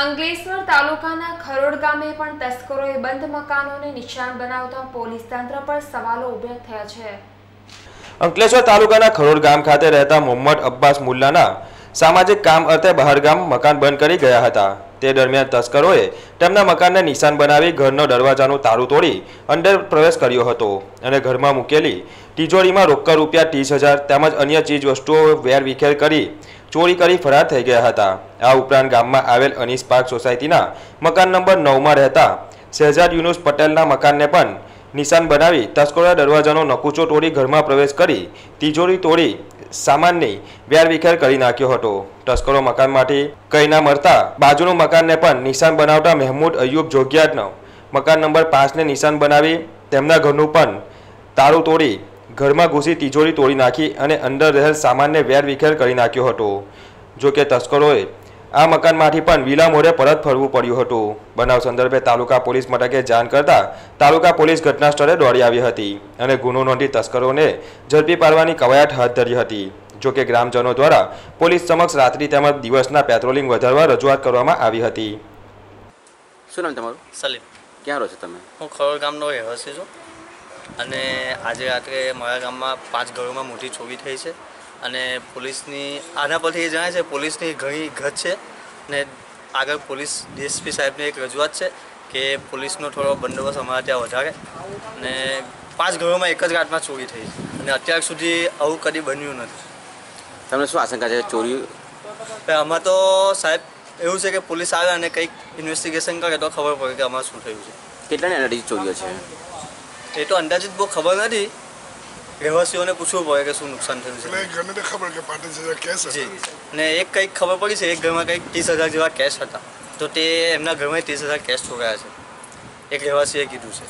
અંકલેશ્વર તાલુકાના ખરોડ ગામે પણ તસ્કરોએ બંધ મકાનોને નિશાન બનાવતા પોલીસ તંત્ર પર સવાલો ઊભા થયા છે. અંકલેશ્વર તાલુકાના ખરોડ ગામ ખાતે રહેતા મોહમ્મદ અબ્બાસ મુલ્લાના સામાજિક કામ અર્થે બહારગામ મકાન બંધ કરી ગયા હતા. તે દરમિયાન તસ્કરોએ તેમના મકાનને નિશાન બનાવી ઘરનો દરવાજાનું તારું તોડી અંદર પ્રવેશ કર્યો હતો અને ઘરમાં મૂકેલી તિજોરીમાં રોકડ રૂપિયા ત્રીસ હજાર તેમજ અન્ય ચીજ વસ્તુઓ વેરવિખેર કરી ચોરી કરી ફરાર થઈ ગયા હતા. આ ઉપરાંત ગામમાં આવેલ અનીસ પાર્ક સોસાયટીના મકાન નંબર નવમાં રહેતા શહેજાદ યુનુસ પટેલના મકાનને પણ નિશાન બનાવી તસ્કરોએ દરવાજાનો નકુચો તોડી ઘરમાં પ્રવેશ કરી તિજોરી તોડી સામાનની વેરવિખેર કરી નાખ્યો હતો. તસ્કરો મકાનમાંથી કંઈ ના મળતા બાજુનું મકાનને પણ નિશાન બનાવતા મહેમૂદ અયુબ જોગિયાતનો મકાન નંબર પાંચને નિશાન બનાવી તેમના ઘરનું પણ તાળું તોડી ઘરમાં ઘૂસી તિજોરી તોડી નાખી અને અંદર રહેલ સામાનને વેરવિખેર કરી નાખ્યો હતો. જો કે તસ્કરોએ આ મકાનમાંથી પણ વિલા મોરે પરત ફરવું પડ્યું હતું. બનાવ સંદર્ભે તાલુકા પોલીસ મથકે જાણ કરતા તાલુકા પોલીસ ઘટના સ્થળે દોડી આવી હતી અને ગુનો નોંધી તસ્કરોને ઝડપી પાડવાની કવાયત હાથ ધરી હતી. જોકે ગ્રામજનો દ્વારા પોલીસ સમક્ષ રાત્રિ તેમજ દિવસના પેટ્રોલિંગ વધારવા રજૂઆત કરવામાં આવી હતી. શું નામ તમારું? સલીમ. ક્યાં રહો છો તમે? હું ખરોડ ગામનો રહેવાસી છું. અને આજે રાત્રે મારા ગામમાં પાંચ ઘરોમાં મોટી ચોરી થઈ છે અને પોલીસની આના પરથી એ જણાય છે પોલીસની ઘણી ઘટ છે ને આગળ પોલીસ ડીએસપી સાહેબની એક રજૂઆત છે કે પોલીસનો થોડો બંદોબસ્ત અમારા ત્યાં વધારે અને પાંચ ઘરોમાં એક જ રાતમાં ચોરી થઈ છે અને અત્યાર સુધી આવું કદી બન્યું નથી. તમને શું આશંકા છે ચોરી? આમાં તો સાહેબ એવું છે કે પોલીસ આવે અને કંઈક ઇન્વેસ્ટિગેશન કરે તો ખબર પડે કે આમાં શું થયું છે. કેટલાની એનર્જી ચોરીઓ છે? એ તો અંદાજિત બહુ ખબર નથી રહેવાસીઓને પૂછવું પડે કે શું નુકસાન થયું છે. ઘરને તો ખબર કે પાંત્રીસ હજાર કેશ જી. અને એક કંઈક ખબર પડી છે એક ઘરમાં કંઈક ત્રીસ હજાર જેવા કેશ હતા. તો તે એમના ઘરમાં ત્રીસ હજાર કેશ ચોરાયા છે. એક રહેવાસીએ કીધું છે.